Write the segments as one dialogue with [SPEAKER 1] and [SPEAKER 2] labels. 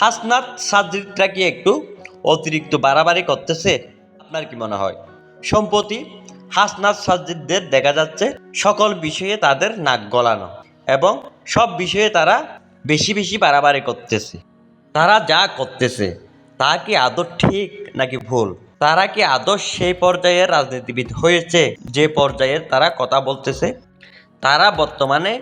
[SPEAKER 1] হাসনাত সাজিদটা কি একটু অতিরিক্ত বাড়াবাড়ি করতেছে, আপনার কি মনে হয়? সম্প্রতি হাসনাত সাজিদদের দেখা যাচ্ছে সকল বিষয়ে তাদের নাক গলানো এবং সব বিষয়ে তারা বেশি বেশি বাড়াবাড়ি করতেছে। তারা যা করতেছে, তা কি আদৌ ঠিক নাকি ভুল? তারা কি আদৌ সেই পর্যায়ের রাজনীতিবিদ হয়েছে, যে পর্যায়ে তারা কথা বলতেছে? তারা বর্তমানে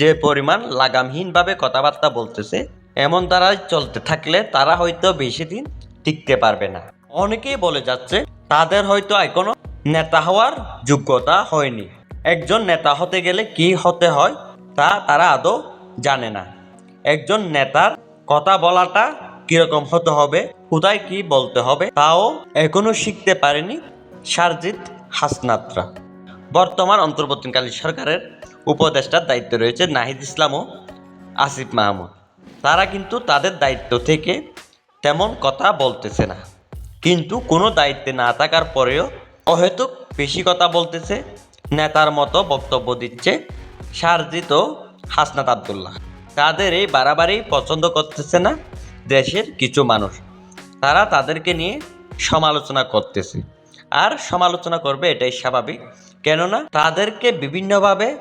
[SPEAKER 1] যে পরিমাণ লাগামহীনভাবে কথাবার্তা বলতেছে এমন দ্বারাই চলতে থাকলে তারা হয়তো বেশি দিন টিকতে পারবে না। অনেকেই বলে যাচ্ছে, তাদের হয়তো এখনও নেতা হওয়ার যোগ্যতা হয়নি। একজন নেতা হতে গেলে কি হতে হয় তা তারা আদৌ জানে না। একজন নেতার কথা বলাটা কীরকম হতে হবে, কোথায় কি বলতে হবে, তাও এখনও শিখতে পারেনি সারজিৎ হাসনাতরা। বর্তমান অন্তর্বর্তীকালীন সরকারের উপদেষ্টার দায়িত্ব রয়েছে নাহিদ ইসলাম ও আসিফ মাহমুদ। তারা কিন্তু তাদের দায়িত্ব থেকে তেমন কথা বলতেছে না। কিন্তু কোনো দায়িত্বে না থাকার পরেও অহেতুক বেশি কথা বলতেছে নেতার মতো বক্তব্য দিচ্ছে সারজিৎ ও হাসনাত আবদুল্লাহ। তাদের এই বাড়াবাড়ি পছন্দ করতেছে না দেশের কিছু মানুষ। তারা তাদেরকে নিয়ে সমালোচনা করতেছে। আর সমালোচনা করবে এটাই স্বাভাবিক। কেননা তাদেরকে বিভিন্নভাবে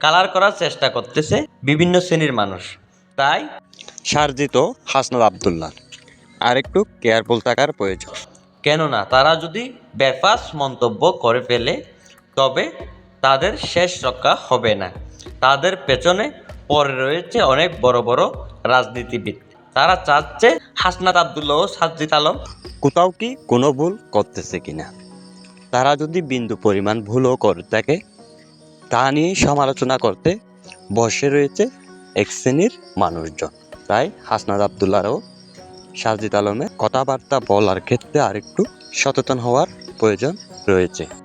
[SPEAKER 1] কালার করার চেষ্টা করতেছে বিভিন্ন শ্রেণির মানুষ। তাই?
[SPEAKER 2] সারজিত হাসনাত আবদুল্লাহ। আর একটু কেয়ারফুল থাকার প্রয়োজন।
[SPEAKER 1] কেননা তারা যদি বেফাস মন্তব্য করে ফেলে তবে তাদের শেষ রক্ষা হবে না। তাদের পেছনে পরে রয়েছে অনেক বড় বড় রাজনীতিবিদ। তারা চাচ্ছে হাসনাত আবদুল্লাহ ও সাজ্জিদ আলম
[SPEAKER 2] কোথাও কি কোনো ভুল করতেছে কিনা? তারা যদি বিন্দু পরিমাণ ভুলও করে থাকে তা নিয়ে সমালোচনা করতে বসে রয়েছে এক শ্রেণির মানুষজন। তাই হাসনাদ আবদুল্লাহ ও সাজিদ আলমের কথাবার্তা বলার ক্ষেত্রে আরেকটু সচেতন হওয়ার প্রয়োজন রয়েছে।